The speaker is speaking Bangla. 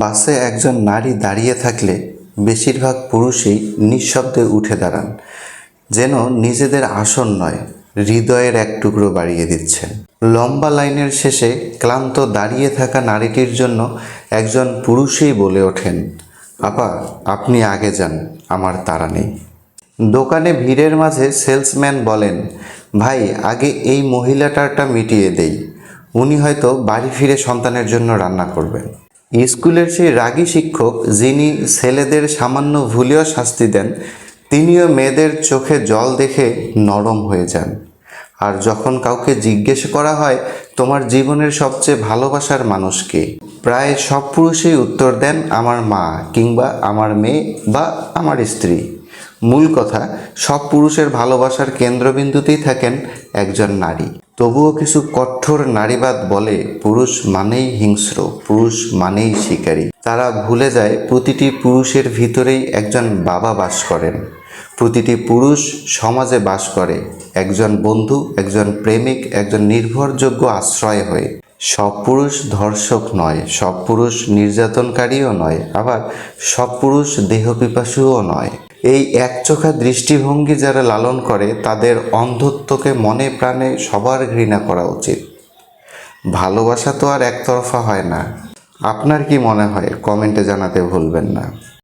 বাসে একজন নারী দাঁড়িয়ে থাকলে বেশিরভাগ পুরুষই নিঃশব্দে উঠে দাঁড়ান, যেন নিজেদের আসন নয়, হৃদয়ের এক টুকরো বাড়িয়ে দিচ্ছেন। লম্বা লাইনের শেষে ক্লান্ত দাঁড়িয়ে থাকা নারীটির জন্য একজন পুরুষই বলে ওঠেন, আপা, আপনি আগে যান, আমার তাড়া নেই। দোকানে ভিড়ের মাঝে সেলসম্যান বলেন, ভাই, আগে এই মহিলাটারটা মিটিয়ে দেই, উনি হয়তো বাড়ি ফিরে সন্তানের জন্য রান্না করবেন। স্কুলের সেই রাগী শিক্ষক যিনি ছেলেদের সামান্য ভুলেও শাস্তি দেন, তিনিও মেয়েদের চোখে জল দেখে নরম হয়ে যান। আর যখন কাউকে জিজ্ঞেস করা হয়, তোমার জীবনের সবচেয়ে ভালোবাসার মানুষকে প্রায় সব পুরুষই উত্তর দেন, আমার মা কিংবা আমার মেয়ে বা আমার স্ত্রী। মূল কথা, সব পুরুষের ভালোবাসার কেন্দ্রবিন্দুতেই থাকেন একজন নারী। তবুও কিছু কঠোর নারীবাদ বলে পুরুষ মানেই হিংস্র, পুরুষ মানেই শিকারী। তারা ভুলে যায় প্রতিটি পুরুষের ভিতরেই একজন বাবা বাস করেন। প্রতিটি পুরুষ সমাজে বাস করে। একজন বন্ধু, একজন প্রেমিক, একজন নির্ভরযোগ্য আশ্রয় হয়ে। সব পুরুষ ধর্ষক নয়, সব পুরুষ নির্যাতনকারীও নয়, আবার সব পুরুষ দেহপিপাসুও নয়। এই একচোখা দৃষ্টিভঙ্গি যারা লালন করে, তাদের অন্ধত্বকে মনে প্রাণে সবার ঘৃণা করা উচিত। ভালোবাসা তো আর একতরফা হয় না। আপনার কি মনে হয়? কমেন্টে জানাতে ভুলবেন না।